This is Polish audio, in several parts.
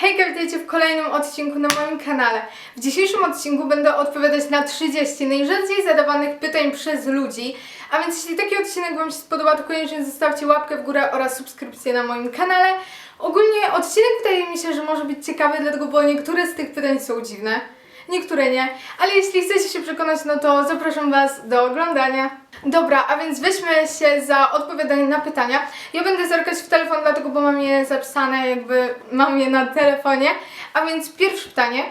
Hejka, witajcie w kolejnym odcinku na moim kanale. W dzisiejszym odcinku będę odpowiadać na 30 najrzadziej zadawanych pytań przez ludzi. A więc jeśli taki odcinek Wam się spodoba, to koniecznie zostawcie łapkę w górę oraz subskrypcję na moim kanale. Ogólnie odcinek wydaje mi się, że może być ciekawy, dlatego bo niektóre z tych pytań są dziwne. Niektóre nie, ale jeśli chcecie się przekonać, no to zapraszam Was do oglądania. Dobra, a więc weźmy się za odpowiadanie na pytania. Ja będę zerkać w telefon, dlatego bo mam je zapisane, jakby mam je na telefonie. A więc pierwsze pytanie.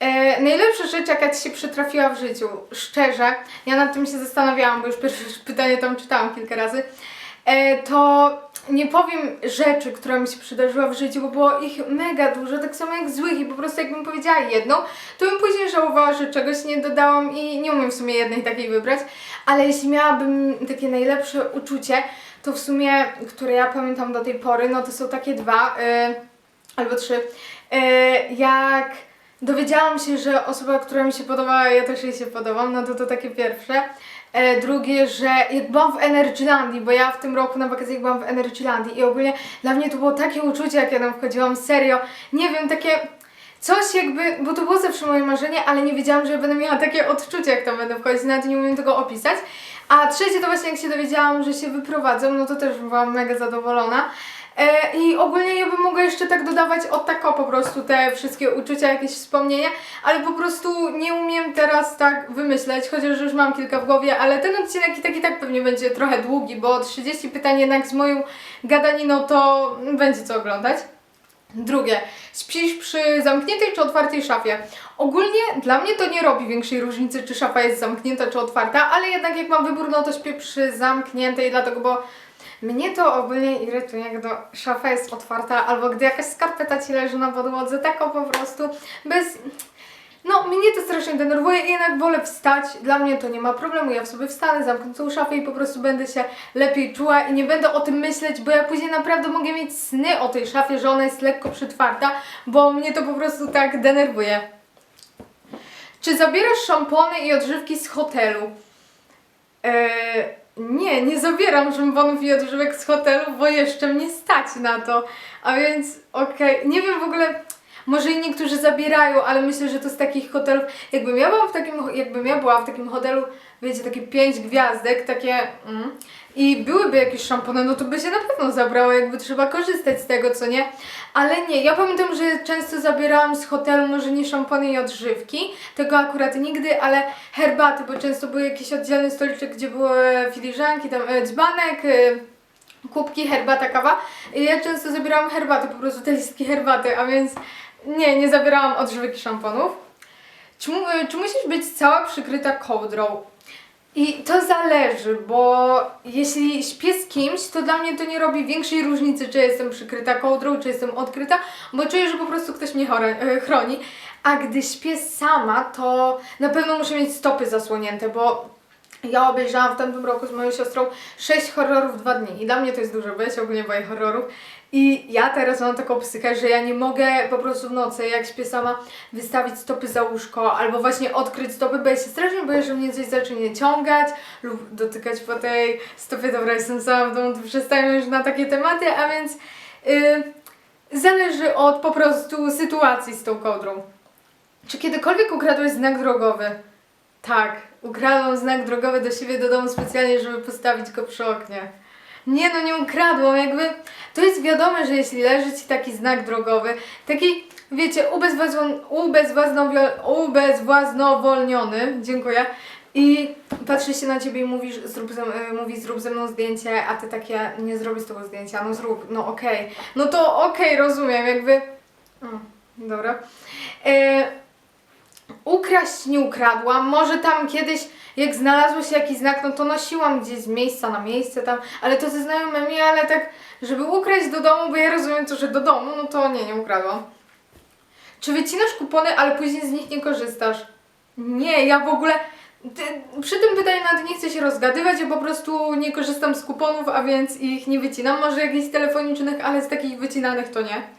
E, najlepsza rzecz, jaka Ci się przytrafiła w życiu? Szczerze, ja nad tym się zastanawiałam, bo już pierwsze pytanie tam czytałam kilka razy. E, to nie powiem rzeczy, która mi się przydarzyła w życiu, bo było ich mega dużo, tak samo jak złych i po prostu jakbym powiedziała jedną, to bym później żałowała, że czegoś nie dodałam i nie umiem w sumie jednej takiej wybrać, ale jeśli miałabym takie najlepsze uczucie, to w sumie, które ja pamiętam do tej pory, no to są takie dwa y, albo trzy. Y, jak dowiedziałam się, że osoba, która mi się podobała, ja też jej się podobam, no to to takie pierwsze. E, drugie, że jak byłam w Energylandii, bo ja w tym roku na wakacjach byłam w Energylandii i ogólnie dla mnie to było takie uczucie, jak ja tam wchodziłam, serio, nie wiem, takie coś jakby, bo to było zawsze moje marzenie, ale nie wiedziałam, że będę miała takie odczucie, jak tam będę wchodzić, nawet nie umiem tego opisać. A trzecie to właśnie jak się dowiedziałam, że się wyprowadzą, no to też byłam mega zadowolona. E, I ogólnie ja bym mogła jeszcze tak dodawać od tako po prostu te wszystkie uczucia, jakieś wspomnienia, ale po prostu nie umiem teraz tak wymyśleć, chociaż już mam kilka w głowie, ale ten odcinek i tak i tak pewnie będzie trochę długi, bo 30 pytań jednak z moją gadaniną to będzie co oglądać. Drugie, śpisz przy zamkniętej czy otwartej szafie? Ogólnie dla mnie to nie robi większej różnicy, czy szafa jest zamknięta czy otwarta, ale jednak jak mam wybór, no to śpię przy zamkniętej, dlatego bo mnie to ogólnie irytuje, gdy szafa jest otwarta, albo gdy jakaś skarpeta ci leży na podłodze, tak o po prostu, bez... No, mnie to strasznie denerwuje i jednak wolę wstać. Dla mnie to nie ma problemu. Ja w sobie wstanę, zamknę tą szafę i po prostu będę się lepiej czuła i nie będę o tym myśleć, bo ja później naprawdę mogę mieć sny o tej szafie, że ona jest lekko przytwarta, bo mnie to po prostu tak denerwuje. Czy zabierasz szampony i odżywki z hotelu? Eee, nie, nie zabieram szamponów i odżywek z hotelu, bo jeszcze mnie stać na to. A więc okej, nie wiem w ogóle, może i niektórzy zabierają, ale myślę, że to z takich hotelów, jakbym ja była w takim, jakbym ja była w takim hotelu, wiecie, takie pięć gwiazdek, takie mm, i byłyby jakieś szampony, no to by się na pewno zabrało, jakby trzeba korzystać z tego, co nie. Ale nie, ja pamiętam, że często zabierałam z hotelu może nie szampony i odżywki, tego akurat nigdy, ale herbaty, bo często były jakieś oddzielne stoliczek, gdzie były filiżanki, tam e, dzbanek, e, kubki, herbata, kawa. I ja często zabierałam herbaty, po prostu te listki herbaty, a więc nie, nie zabierałam odżywek i szamponów. Czy, e, czy musisz być cała przykryta kołdrą? I to zależy, bo jeśli śpię z kimś, to dla mnie to nie robi większej różnicy, czy jestem przykryta kołdrą, czy jestem odkryta, bo czuję, że po prostu ktoś mnie e, chroni. A gdy śpię sama, to na pewno muszę mieć stopy zasłonięte, bo ja obejrzałam w tamtym roku z moją siostrą 6 horrorów w dwa dni i dla mnie to jest dużo, bo ja się ogólnie boję horrorów. I ja teraz mam taką psychę, że ja nie mogę po prostu w nocy, jak śpię sama, wystawić stopy za łóżko albo właśnie odkryć stopy, bo ja się strasznie boję, że mnie coś zacznie ciągać lub dotykać po tej stopie. Dobra, jestem sama w domu, to przestaję już na takie tematy, a więc yy, zależy od po prostu sytuacji z tą kołdrą. Czy kiedykolwiek ukradłeś znak drogowy? Tak, ukradłam znak drogowy do siebie do domu specjalnie, żeby postawić go przy oknie. Nie no, nie ukradłam, jakby to jest wiadome, że jeśli leży Ci taki znak drogowy, taki, wiecie, ubezwłasnowolniony, dziękuję, i patrzy się na Ciebie i mówisz, zrób ze, y, mówi zrób ze mną zdjęcie, a Ty takie, nie zrobię z tego zdjęcia, no zrób, no okej, no to okej, rozumiem, jakby, o, dobra. E, Ukraść nie ukradłam, może tam kiedyś jak znalazło się jakiś znak, no to nosiłam gdzieś z miejsca na miejsce tam, ale to ze znajomymi, ale tak, żeby ukraść do domu, bo ja rozumiem to, że do domu, no to nie, nie ukradłam. Czy wycinasz kupony, ale później z nich nie korzystasz? Nie, ja w ogóle przy tym pytaniu nawet nie chcę się rozgadywać, ja po prostu nie korzystam z kuponów, a więc ich nie wycinam. Może jakichś telefonicznych, ale z takich wycinanych to nie.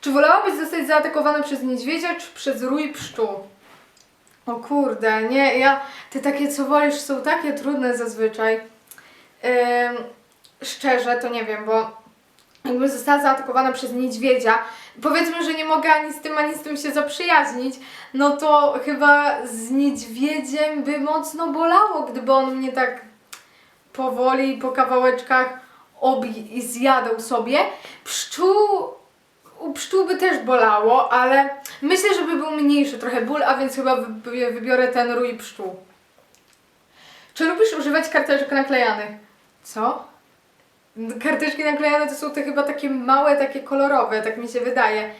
Czy wolałabyś zostać zaatakowana przez niedźwiedzia, czy przez rój pszczół? O kurde, nie, ja, te takie co wolisz są takie trudne zazwyczaj. Ym, szczerze to nie wiem, bo jakbym została zaatakowana przez niedźwiedzia, powiedzmy, że nie mogę ani z tym, ani z tym się zaprzyjaźnić, no to chyba z niedźwiedziem by mocno bolało, gdyby on mnie tak powoli po kawałeczkach obi i zjadał sobie. Pszczół, u pszczół by też bolało, ale myślę, że by był mniejszy trochę ból, a więc chyba wy- wybiorę ten rój pszczół. Czy lubisz używać karteczek naklejanych? Co? Karteczki naklejane to są te chyba takie małe, takie kolorowe, tak mi się wydaje.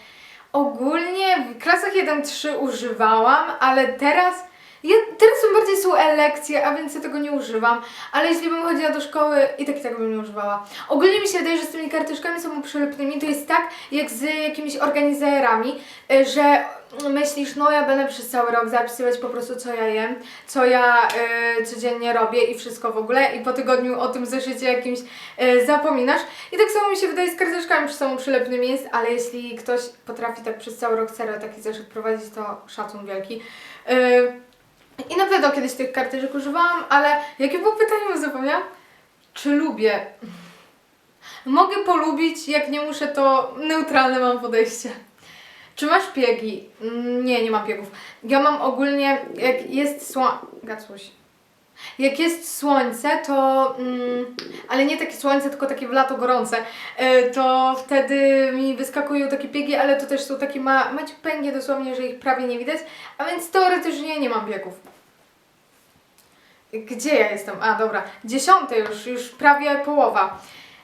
Ogólnie w klasach 1-3 używałam, ale teraz. Ja, teraz są bardziej są e-lekcje, a więc ja tego nie używam. Ale jeśli bym chodziła do szkoły, i tak i tak bym nie używała. Ogólnie mi się wydaje, że z tymi karteczkami samoprzylepnymi to jest tak, jak z jakimiś organizerami, y, że myślisz, no ja będę przez cały rok zapisywać po prostu co ja jem, co ja y, codziennie robię i wszystko w ogóle i po tygodniu o tym zeszycie jakimś y, zapominasz. I tak samo mi się wydaje z karteczkami samoprzylepnymi jest, ale jeśli ktoś potrafi tak przez cały rok serio taki zeszyt prowadzić, to szacun wielki. Y, Pewno kiedyś tych karteczek używałam, ale jakie było pytanie, zapomniałam? Czy lubię? Mogę polubić, jak nie muszę, to neutralne mam podejście. Czy masz piegi? Mm, Nie, nie mam piegów. Ja mam ogólnie, jak jest słońce... Gacuś. Jak jest słońce, to... Mm, ale nie takie słońce, tylko takie w lato gorące. e, To wtedy mi wyskakują takie piegi, ale to też są takie ma, maciupeńkie dosłownie, że ich prawie nie widać. A więc teoretycznie nie mam piegów. Gdzie ja jestem? A, dobra. Dziesiąte już, już prawie połowa.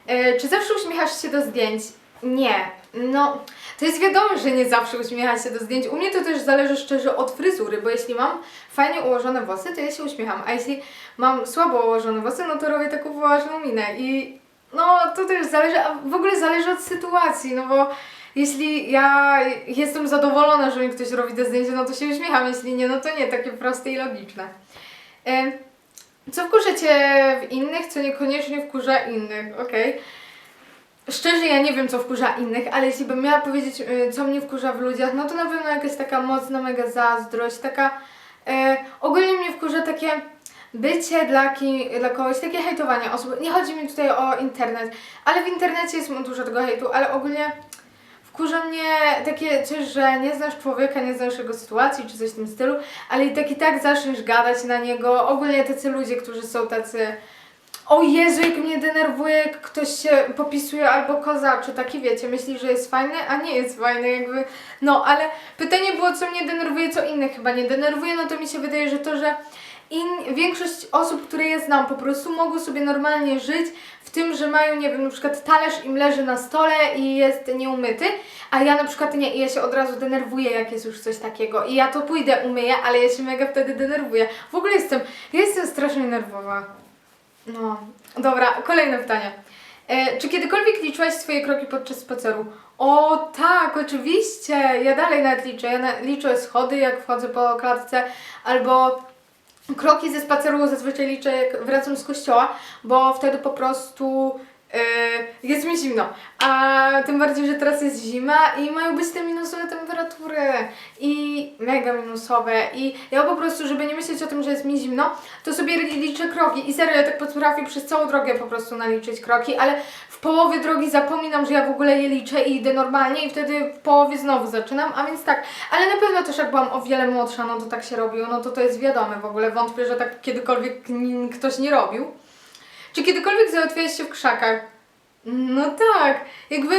E, czy zawsze uśmiechasz się do zdjęć? Nie. No, to jest wiadomo, że nie zawsze uśmiechać się do zdjęć. U mnie to też zależy szczerze od fryzury, bo jeśli mam fajnie ułożone włosy, to ja się uśmiecham, a jeśli mam słabo ułożone włosy, no to robię taką poważną minę i no to też zależy, a w ogóle zależy od sytuacji, no bo jeśli ja jestem zadowolona, że mi ktoś robi te zdjęcia, no to się uśmiecham, jeśli nie, no to nie, takie proste i logiczne. E, co wkurza Cię w innych, co niekoniecznie wkurza innych, okej? Szczerze, ja nie wiem, co wkurza innych, ale jeśli bym miała powiedzieć, y, co mnie wkurza w ludziach, no to na pewno jakaś taka mocna mega zazdrość, taka... E, ogólnie mnie wkurza takie bycie dla, ki, dla kogoś, takie hejtowanie osób. Nie chodzi mi tutaj o internet, ale w internecie jest dużo tego hejtu, ale ogólnie wkurza mnie takie coś, że nie znasz człowieka, nie znasz jego sytuacji, czy coś w tym stylu, ale i tak i tak zaczniesz gadać na niego. Ogólnie tacy ludzie, którzy są tacy... O Jezu, jak mnie denerwuje, jak ktoś się popisuje albo kozaczy, taki wiecie, myśli, że jest fajny, a nie jest fajny, jakby, no, ale pytanie było, co mnie denerwuje, co innych chyba nie denerwuje, no to mi się wydaje, że to, że in, większość osób, które ja znam, po prostu mogą sobie normalnie żyć w tym, że mają, nie wiem, na przykład talerz im leży na stole i jest nieumyty, a ja na przykład nie i ja się od razu denerwuję, jak jest już coś takiego i ja to pójdę umyję, ale ja się mega wtedy denerwuję. W ogóle jestem, ja jestem strasznie nerwowa. No, dobra, kolejne pytanie. E, czy kiedykolwiek liczyłaś swoje kroki podczas spaceru? O tak, oczywiście! Ja dalej nawet liczę. Ja na, liczę schody, jak wchodzę po klatce, albo kroki ze spaceru zazwyczaj liczę, jak wracam z kościoła, bo wtedy po prostu e, jest mi zimno. A tym bardziej, że teraz jest zima i mają być te i mega minusowe. I ja po prostu, żeby nie myśleć o tym, że jest mi zimno, to sobie liczę kroki. I serio, ja tak potrafię przez całą drogę po prostu naliczyć kroki, ale w połowie drogi zapominam, że ja w ogóle je liczę i idę normalnie i wtedy w połowie znowu zaczynam, a więc tak. Ale na pewno też jak byłam o wiele młodsza, no to tak się robiło, no to to jest wiadome w ogóle. Wątpię, że tak kiedykolwiek ktoś nie robił. Czy kiedykolwiek załatwiałeś się w krzakach? No tak, jakby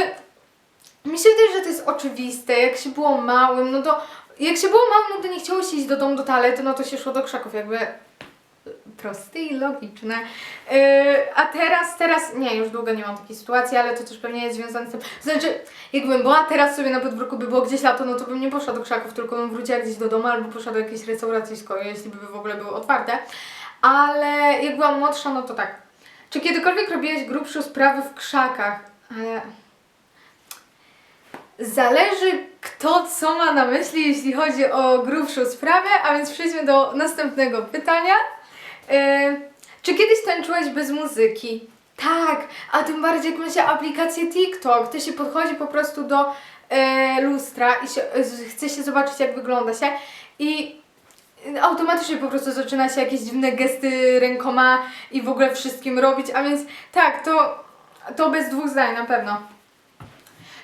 mi się że to jest oczywiste, jak się było małym, no to jak się było małym, no to nie chciało się iść do domu, do toalety, no to się szło do krzaków, jakby proste i logiczne. Yy, a teraz, teraz, nie, już długo nie mam takiej sytuacji, ale to też pewnie jest związane z tym, znaczy, jakbym była teraz sobie na podwórku, by było gdzieś lato, no to bym nie poszła do krzaków, tylko bym wróciła gdzieś do domu albo poszła do jakiejś restauracyjsko, jeśli by w ogóle były otwarte. Ale jak byłam młodsza, no to tak. Czy kiedykolwiek robiłeś grubsze sprawy w krzakach? Ale... Zależy kto co ma na myśli, jeśli chodzi o grubszą sprawę, a więc przejdźmy do następnego pytania. E, czy kiedyś tańczyłeś bez muzyki? Tak, a tym bardziej jak ma się aplikację TikTok, to się podchodzi po prostu do e, lustra i się, z- chce się zobaczyć jak wygląda się i automatycznie po prostu zaczyna się jakieś dziwne gesty rękoma i w ogóle wszystkim robić, a więc tak, to, to bez dwóch zdań na pewno.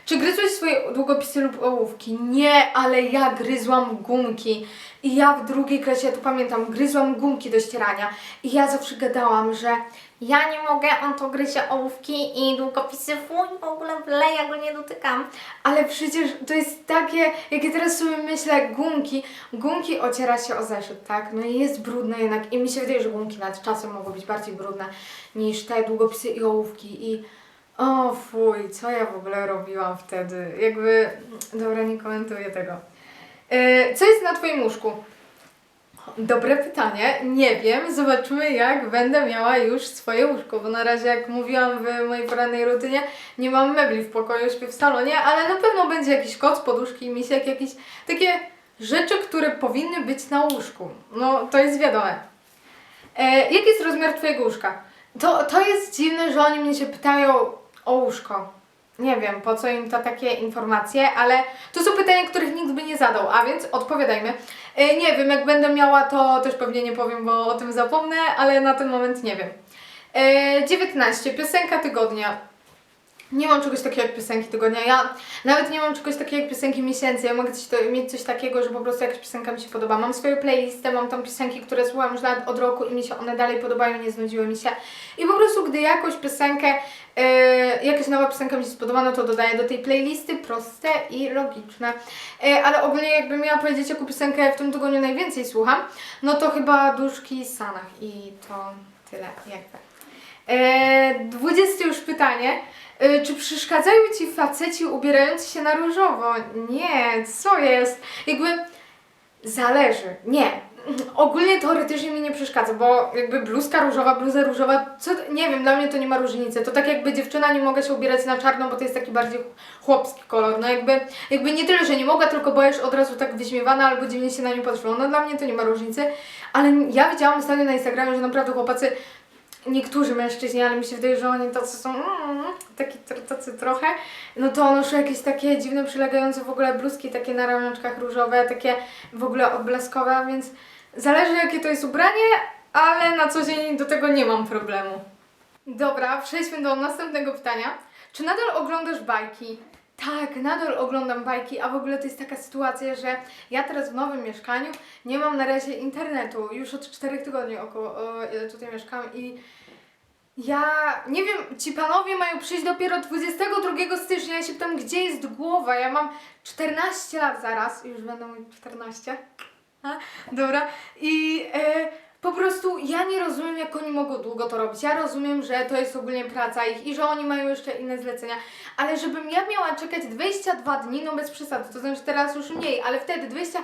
Czy gryzłeś swoje długopisy lub ołówki? Nie, ale ja gryzłam gumki. I ja w drugiej klasie, ja tu pamiętam, gryzłam gumki do ścierania. I ja zawsze gadałam, że ja nie mogę, on to gryzie ołówki i długopisy, fuj, w ogóle ble, ja go nie dotykam. Ale przecież to jest takie, jak ja teraz sobie myślę, gumki, gumki ociera się o zeszyt, tak? No i jest brudne jednak i mi się wydaje, że gumki nad czasem mogą być bardziej brudne niż te długopisy i ołówki i o fuj, co ja w ogóle robiłam wtedy? Jakby, dobra, nie komentuję tego. Yy, co jest na Twoim łóżku? Dobre pytanie. Nie wiem. Zobaczymy, jak będę miała już swoje łóżko, bo na razie, jak mówiłam w mojej porannej rutynie, nie mam mebli w pokoju, śpię w salonie, ale na pewno będzie jakiś koc, poduszki, misiek, jakieś takie rzeczy, które powinny być na łóżku. No, to jest wiadome. E, jaki jest rozmiar Twojego łóżka? To, to jest dziwne, że oni mnie się pytają o łóżko. Nie wiem, po co im to takie informacje, ale to są pytania, których nikt by nie zadał, a więc odpowiadajmy. E, nie wiem, jak będę miała, to też pewnie nie powiem, bo o tym zapomnę, ale na ten moment nie wiem. E, 19. Piosenka tygodnia. Nie mam czegoś takiego jak piosenki tygodnia. Ja nawet nie mam czegoś takiego jak piosenki miesięcy. Ja mogę to, mieć coś takiego, że po prostu jakaś piosenka mi się podoba. Mam swoją playlistę, mam tam piosenki, które słucham już od roku i mi się one dalej podobają, nie znudziły mi się. I po prostu gdy jakąś piosenkę, e, jakaś nowa piosenka mi się spodoba, no to dodaję do tej playlisty. Proste i logiczne. E, ale ogólnie jakbym miała powiedzieć, jaką piosenkę w tym tygodniu najwięcej słucham, no to chyba Duszki Sanach. I to tyle jakby. E, 20 już pytanie. E, czy przeszkadzają Ci faceci ubierający się na różowo? Nie, co jest? Jakby zależy. Nie. Ogólnie teoretycznie mi nie przeszkadza, bo jakby bluzka różowa, bluza różowa, co, nie wiem, dla mnie to nie ma różnicy. To tak jakby dziewczyna nie mogła się ubierać na czarno, bo to jest taki bardziej chłopski kolor. No jakby, jakby nie tyle, że nie mogła, tylko bo już od razu tak wyśmiewana albo dziwnie się na nią patrzyło. No dla mnie to nie ma różnicy. Ale ja widziałam ostatnio na Instagramie, że naprawdę chłopacy niektórzy mężczyźni, ale mi się wydaje, że oni tacy są mm, taki, tacy trochę, no to noszą jakieś takie dziwne, przylegające w ogóle bluzki, takie na ramionczkach różowe, takie w ogóle odblaskowe, więc zależy jakie to jest ubranie, ale na co dzień do tego nie mam problemu. Dobra, przejdźmy do następnego pytania. Czy nadal oglądasz bajki? Tak, nadal oglądam bajki, a w ogóle to jest taka sytuacja, że ja teraz w nowym mieszkaniu nie mam na razie internetu. Już od 4 tygodni około ile tutaj mieszkam i ja nie wiem, ci panowie mają przyjść dopiero 22 stycznia. Ja się pytam, gdzie jest głowa? Ja mam 14 lat zaraz, już będę mieć 14. A? Dobra. I e, po prostu ja nie rozumiem, jak oni mogą długo to robić. Ja rozumiem, że to jest ogólnie praca ich i że oni mają jeszcze inne zlecenia, ale żebym ja miała czekać 22 dni, no bez przesady, to znaczy teraz już mniej, ale wtedy 20.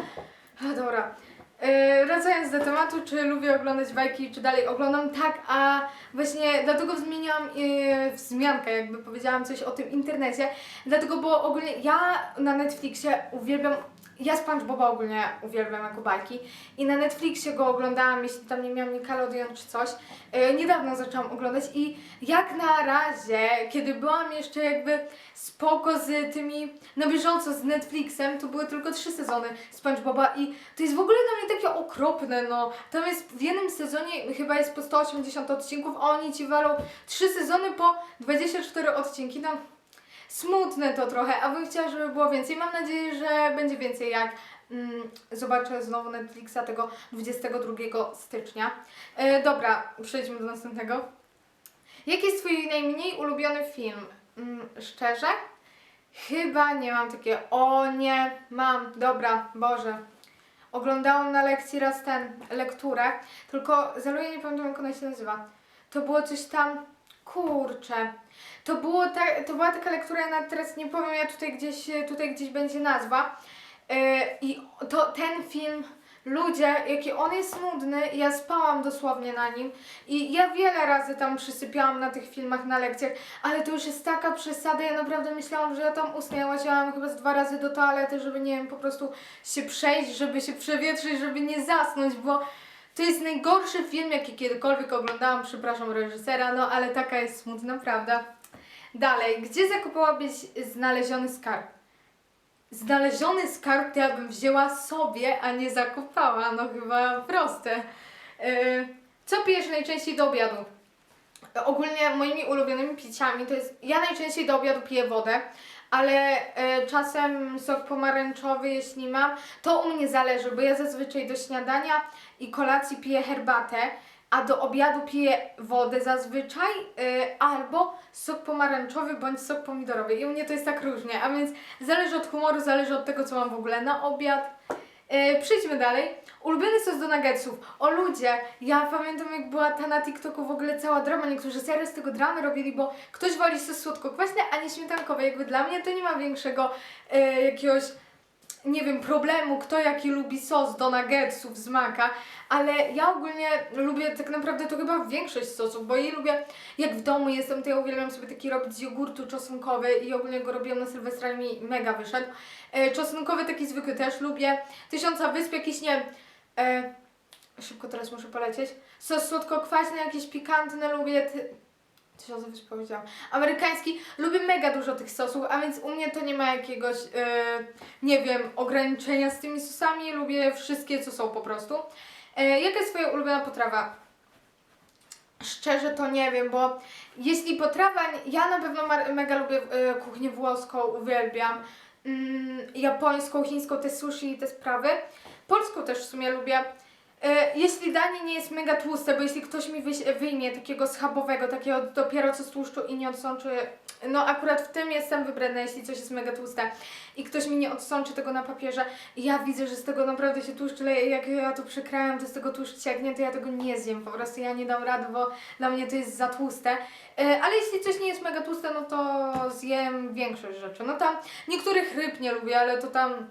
A dobra. Yy, wracając do tematu, czy lubię oglądać bajki, czy dalej oglądam, tak, a właśnie dlatego zmieniłam yy, wzmiankę, jakby powiedziałam coś o tym internecie, dlatego, bo ogólnie ja na Netflixie uwielbiam, ja SpongeBoba ogólnie uwielbiam jako bajki i na Netflixie go oglądałam, jeśli tam nie miałam Nickelodeon czy coś, yy, niedawno zaczęłam oglądać i jak na razie, kiedy byłam jeszcze jakby spoko z tymi, na bieżąco z Netflixem, to były tylko trzy sezony SpongeBoba i to jest w ogóle dla mnie takie okropne, no. Tam jest w jednym sezonie chyba jest po 180 odcinków, a oni ci walą trzy sezony po 24 odcinki, no. Smutne to trochę, a bym chciała, żeby było więcej. Mam nadzieję, że będzie więcej, jak mm, zobaczę znowu Netflixa tego 22 stycznia. E, dobra, przejdźmy do następnego. Jaki jest Twój najmniej ulubiony film? Mm, szczerze? Chyba nie mam takie, o nie, mam, dobra, Boże. Oglądałam na lekcji raz ten, lekturę, tylko zaluję, nie pamiętam jak ona się nazywa. To było coś tam, kurczę. To, było ta, to była taka lektura, ja teraz nie powiem, ja tutaj gdzieś, tutaj gdzieś będzie nazwa. Yy, I to ten film, ludzie, jaki on jest nudny, ja spałam dosłownie na nim i ja wiele razy tam przysypiałam na tych filmach, na lekcjach, ale to już jest taka przesada, ja naprawdę myślałam, że ja tam usnę, ja chyba z dwa razy do toalety, żeby nie wiem, po prostu się przejść, żeby się przewietrzyć, żeby nie zasnąć, bo to jest najgorszy film, jaki kiedykolwiek oglądałam, przepraszam reżysera, no ale taka jest smutna prawda. Dalej, gdzie zakupiłabyś znaleziony skarb? Znaleziony skarb to ja bym wzięła sobie, a nie zakupała. No chyba proste. Yy, co pijesz najczęściej do obiadu? Ogólnie moimi ulubionymi piciami to jest. Ja najczęściej do obiadu piję wodę, ale e, czasem sok pomarańczowy, jeśli mam, to u mnie zależy, bo ja zazwyczaj do śniadania i kolacji piję herbatę, a do obiadu piję wodę zazwyczaj, e, albo sok pomarańczowy bądź sok pomidorowy. I u mnie to jest tak różnie, a więc zależy od humoru, zależy od tego, co mam w ogóle na obiad. E, przejdźmy dalej. Ulubiony sos do nuggetsów. O ludzie, ja pamiętam jak była ta na TikToku w ogóle cała drama, niektórzy serio z tego dramy robili, bo ktoś woli sos słodko-kwaśny, a nie śmietankowy. Jakby dla mnie to nie ma większego e, jakiegoś nie wiem, problemu, kto jaki lubi sos do nuggetsów z maka, ale ja ogólnie lubię tak naprawdę to chyba większość sosów, bo ja lubię, jak w domu jestem, to ja uwielbiam sobie taki robić z jogurtu czosnkowy i ogólnie go robiłam na Sylwestra i mi mega wyszedł. E, czosnkowy taki zwykły też lubię. Tysiąca wysp, jakiś nie e, szybko teraz muszę polecieć. Sos słodko-kwaśny, jakieś pikantne lubię. Ty... Tysiąca wysp powiedziałam. Amerykański. Lubię mega dużo tych sosów, a więc u mnie to nie ma jakiegoś, e, nie wiem, ograniczenia z tymi sosami. Lubię wszystkie, co są po prostu. E, jaka jest Twoja ulubiona potrawa? Szczerze to nie wiem, bo jeśli potrawa, ja na pewno mega lubię e, kuchnię włoską, uwielbiam. Mm, japońską, chińską, te sushi i te sprawy. Polską też w sumie lubię. E, jeśli danie nie jest mega tłuste, bo jeśli ktoś mi wyjmie takiego schabowego, takiego dopiero co z tłuszczu i nie odsączy, no akurat w tym jestem wybredna, jeśli coś jest mega tłuste i ktoś mi nie odsączy tego na papierze ja widzę, że z tego naprawdę się tłuszcz leje, jak ja to przekrajam, to z tego tłuszcz cieknie, to ja tego nie zjem, po prostu ja nie dam rady, bo dla mnie to jest za tłuste. E, ale jeśli coś nie jest mega tłuste, no to zjem większość rzeczy. No tam niektórych ryb nie lubię, ale to tam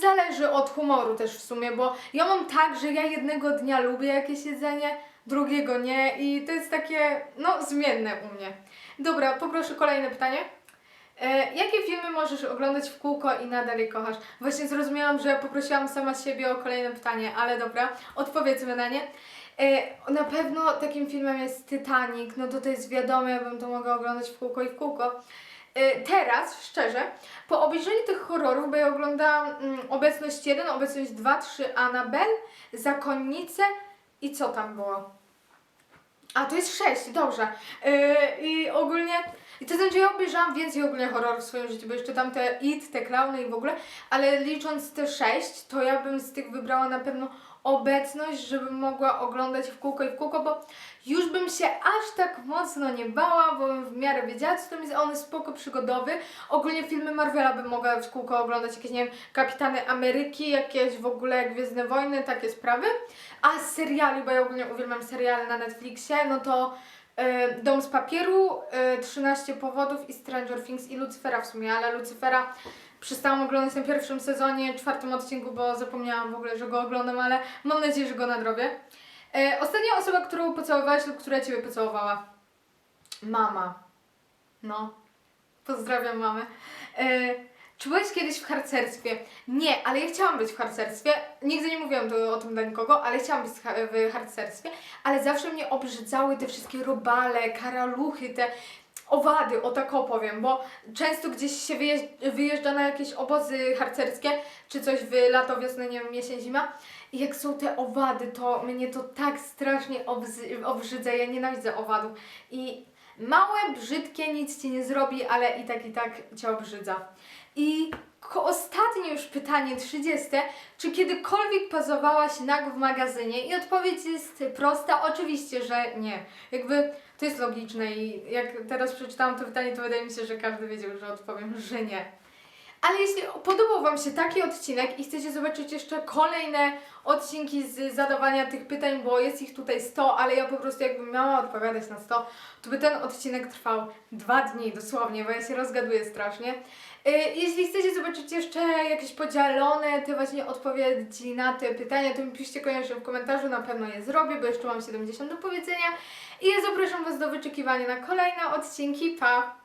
Zależy od humoru też w sumie, bo ja mam tak, że ja jednego dnia lubię jakieś jedzenie, drugiego nie i to jest takie, no, zmienne u mnie. Dobra, poproszę kolejne pytanie. E, jakie filmy możesz oglądać w kółko i nadal je kochasz? Właśnie zrozumiałam, że poprosiłam sama siebie o kolejne pytanie, ale dobra, odpowiedzmy na nie. E, na pewno takim filmem jest Titanic, no to to jest wiadome, ja bym to mogła oglądać w kółko i w kółko. E, Teraz, szczerze, po obejrzeniu tych horrorów, bo ja oglądałam mm, Obecność 1, Obecność 2, 3, Annabelle, Zakonnice i co tam było? A, to jest 6, dobrze. Yy, I ogólnie, i to znaczy ja obejrzałam więcej ogólnie horrorów w swoim życiu, bo jeszcze tam te It, te klauny i w ogóle, ale licząc te 6, to ja bym z tych wybrała na pewno obecność, żebym mogła oglądać w kółko i w kółko, bo już bym się aż tak mocno nie bała, bo bym w miarę wiedziała, co tam jest, a on jest spoko przygodowy. Ogólnie filmy Marvela bym mogła w kółko oglądać, jakieś, nie wiem, Kapitany Ameryki, jakieś w ogóle Gwiezdne Wojny, takie sprawy. A seriali, bo ja ogólnie uwielbiam seriale na Netflixie, no to e, Dom z papieru, e, 13 powodów i Stranger Things i Lucyfera w sumie, ale Lucyfera przestałam oglądać na pierwszym sezonie, czwartym odcinku, bo zapomniałam w ogóle, że go oglądam, ale mam nadzieję, że go nadrobię. E, ostatnia osoba, którą pocałowałaś lub która Ciebie pocałowała? Mama. No. Pozdrawiam mamę. E, czy byłeś kiedyś w harcerstwie? Nie, ale ja chciałam być w harcerstwie. Nigdy nie mówiłam to, o tym dla nikogo, ale chciałam być w ha- w harcerstwie. Ale zawsze mnie obrzydzały te wszystkie robale, karaluchy, te owady, o tak opowiem, bo często gdzieś się wyjeżdża, na jakieś obozy harcerskie, czy coś w lato, wiosnę, nie wiem, jesień, zima. I jak są te owady, to mnie to tak strasznie obrzydza. Ja nienawidzę owadów. I małe, brzydkie, nic ci nie zrobi, ale i tak, i tak cię obrzydza. I ostatnie już pytanie, 30. Czy kiedykolwiek pozowałaś nago w magazynie? I odpowiedź jest prosta, oczywiście, że nie. Jakby to jest logiczne i jak teraz przeczytałam to pytanie, to wydaje mi się, że każdy wiedział, że odpowiem, że nie. Ale jeśli podobał Wam się taki odcinek i chcecie zobaczyć jeszcze kolejne odcinki z zadawania tych pytań, bo jest ich tutaj 100, ale ja po prostu jakbym miała odpowiadać na 100, to by ten odcinek trwał dwa dni dosłownie, bo ja się rozgaduję strasznie. Y, Jeśli chcecie zobaczyć jeszcze jakieś podzielone te właśnie odpowiedzi na te pytania, to mi piszcie koniecznie w komentarzu, na pewno je zrobię, bo jeszcze mam 70 do powiedzenia. I ja zapraszam Was do wyczekiwania na kolejne odcinki. Pa!